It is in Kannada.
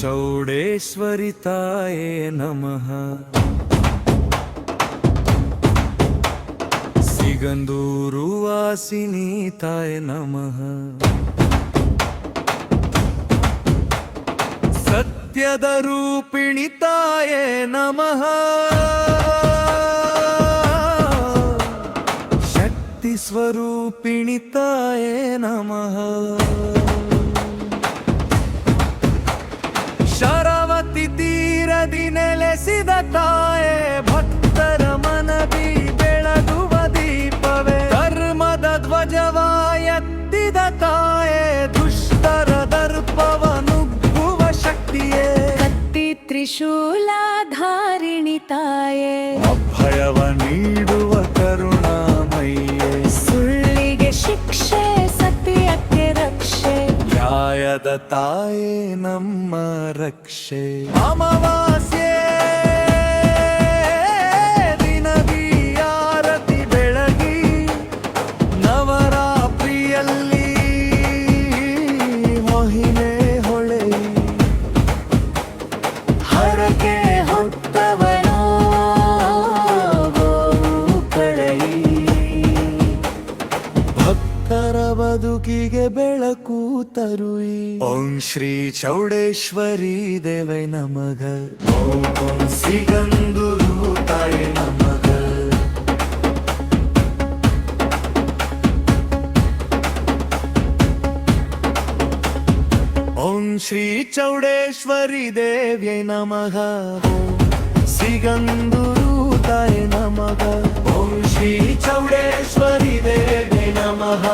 चौडेश्वरिताये नमः सिगन्दूरुवासिनीताय नमः सत्यद रूपिणिताय नमः शक्तिस्वरूपिणिताय नमः ಅಭಯವ ನೀಡುವ ಕರುಣಾಮಯ್ಯೇ. ಸುಳ್ಳಿಗೆ ಶಿಕ್ಷೆ ಸತ್ಯಕ್ಕೆ ರಕ್ಷೆ. ನ್ಯಾಯದ ತಾಯೇ ನಮ್ಮ ರಕ್ಷೆ. ಅಮಾವಾಸ್ಯೆ ಬದುಕಿಗೆ ಬೆಳಕು ತರುಯಿ ಓಂ ಶ್ರೀ ಚೌಡೇಶ್ವರಿ ದೇವೈ ನಮಗ ಓಂ ಓಂ ಸಿಗಂದೂರು ತಾಯಿ ನಮಗ ಓಂ ಶ್ರೀ ಚೌಡೇಶ್ವರಿ ದೇವ್ಯೈ ನಮಃ. ಓಂ ಸಿಗಂದೂರು ತಾಯಿ ನಮಗ ಓಂ ಶ್ರೀ ಚೌಡೇಶ್ವರಿ ದೇವ್ಯೈ ನಮಃ.